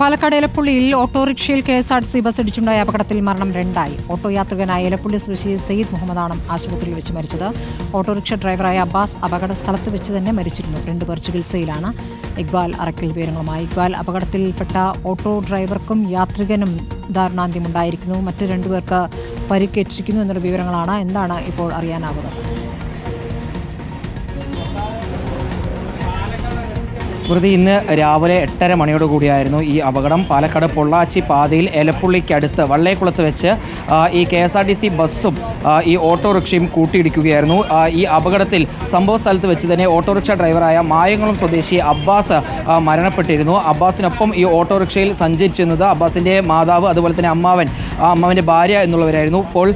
പാലക്കാട് എലപ്പുള്ളിയിൽ ഓട്ടോറിക്ഷയിൽ K S R T C bus ഇടിച്ചുണ്ടായ അപകടത്തിൽ മരണം രണ്ടായി. ഓട്ടോ യാത്രികനായ എലപ്പുള്ളി സ്വദേശി സയ്യിദ് മുഹമ്മദാണ് ആശുപത്രിയിൽ വെച്ച് മരിച്ചത്. ഓട്ടോറിക്ഷ ഡ്രൈവറായ അബ്ബാസ് അപകട സ്ഥലത്ത് വെച്ച് തന്നെ മരിച്ചിരുന്നു. രണ്ടുപേർ ചികിത്സയിലാണ്. ഇക്ബാൽ അറക്കിൽ വിവരങ്ങളുമായി. ഇക്ബാൽ അപകടത്തിൽപ്പെട്ട ഓട്ടോ ഡ്രൈവർക്കും യാത്രികനും ദാരുണാന്ത്യമുണ്ടായിരിക്കുന്നു മറ്റ് രണ്ടുപേർക്ക് പരിക്കേറ്റിരിക്കുന്നു എന്നുള്ള വിവരങ്ങളാണ്. എന്താണ് ഇപ്പോൾ അറിയാനാകുന്നത് സ്മൃതി ഇന്ന് രാവിലെ എട്ടര മണിയോട് കൂടിയായിരുന്നു ഈ അപകടം. പാലക്കാട് പൊള്ളാച്ചി പാതയിൽ എലപ്പുള്ളിക്കടുത്ത് വള്ളേക്കുളത്ത് വെച്ച് ഈ K S R T C ബസ്സും ഈ ഓട്ടോറിക്ഷയും കൂട്ടിയിടിക്കുകയായിരുന്നു. ഈ അപകടത്തിൽ സംഭവ സ്ഥലത്ത് വെച്ച് തന്നെ ഓട്ടോറിക്ഷ ഡ്രൈവറായ മായംകുളം സ്വദേശി അബ്ബാസ് മരണപ്പെട്ടിരുന്നു. അബ്ബാസിനൊപ്പം ഈ ഓട്ടോറിക്ഷയിൽ സഞ്ചരിച്ചിരുന്നത് അബ്ബാസിന്റെ മാതാവ് അതുപോലെ തന്നെ അമ്മാവൻ അമ്മാവന്റെ ഭാര്യ എന്നുള്ളവരായിരുന്നു. ഇപ്പോൾ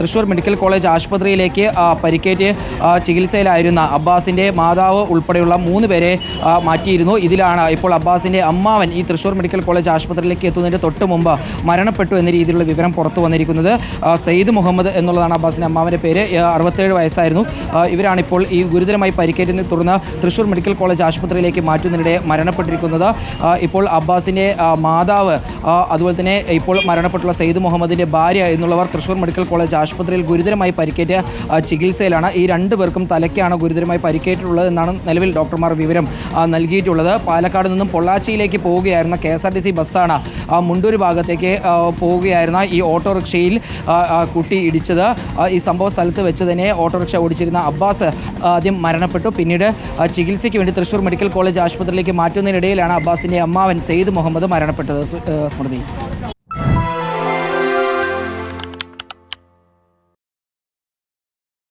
തൃശ്ശൂർ മെഡിക്കൽ കോളേജ് ആശുപത്രിയിലേക്ക് പരിക്കേറ്റ് ചികിത്സയിലായിരുന്ന അബ്ബാസിന്റെ മാതാവ് ഉൾപ്പെടെയുള്ള മൂന്ന് പേരെ ആ, മാറ്റിയിരുന്നു ഇതിലാണ് ഇപ്പോൾ അബ്ബാസിന്റെ അമ്മാവൻ ഈ തൃശ്ശൂർ മെഡിക്കൽ കോളേജ് ആശുപത്രിയിലേക്ക് എത്തുന്നതിന് തൊട്ട് മുമ്പ് മരണപ്പെട്ടു എന്ന രീതിയിലുള്ള വിവരം പുറത്തു വന്നിരിക്കുന്നത് സയ്യിദ് മുഹമ്മദ് എന്നുള്ളതാണ് അബ്ബാസിന്റെ അമ്മാവന്റെ പേര്. അറുപത്തേഴ് വയസ്സായിരുന്നു. ഇവരാണ് ഇപ്പോൾ ഈ ഗുരുതരമായി പരിക്കേറ്റതിനെ തുടർന്ന് തൃശ്ശൂർ മെഡിക്കൽ കോളേജ് ആശുപത്രിയിലേക്ക് മാറ്റുന്നതിനിടെ മരണപ്പെട്ടിരിക്കുന്നത്. ഇപ്പോൾ അബ്ബാസിന്റെ മാതാവ് അതുപോലെ തന്നെ ഇപ്പോൾ മരണപ്പെട്ടുള്ള സയ്യിദ് മുഹമ്മദിന്റെ ഭാര്യ എന്നുള്ളവർ തൃശ്ശൂർ മെഡിക്കൽ കോളേജ് ആശുപത്രിയിൽ ഗുരുതരമായി പരിക്കേറ്റ് ചികിത്സയിലാണ്. ഈ രണ്ടു പേർക്കും തലയ്ക്കാണ് ഗുരുതരമായി പരിക്കേറ്റിട്ടുള്ളത് എന്നാണ് നിലവിൽ ഡോക്ടർമാർ വിവരം ആ, നൽകിയിട്ടുള്ളത്. പാലക്കാട് നിന്നും പൊള്ളാച്ചിയിലേക്ക് പോവുകയായിരുന്ന K S R T C ബസ്സാണ് മുണ്ടൂർ ഭാഗത്തേക്ക് പോവുകയായിരുന്ന ഈ ഓട്ടോറിക്ഷയിൽ കുട്ടി ഇടിച്ചത്. ഈ സംഭവ സ്ഥലത്ത് വെച്ച് തന്നെ ഓട്ടോറിക്ഷ ഓടിച്ചിരുന്ന അബ്ബാസ് ആദ്യം മരണപ്പെട്ടു. പിന്നീട് ചികിത്സയ്ക്ക് വേണ്ടി തൃശ്ശൂർ മെഡിക്കൽ കോളേജ് ആശുപത്രിയിലേക്ക് മാറ്റുന്നതിനിടയിലാണ് അബ്ബാസിന്റെ അമ്മാവൻ സെയ്ദ് മുഹമ്മദ് മരണപ്പെട്ടത്. സ്മൃതി.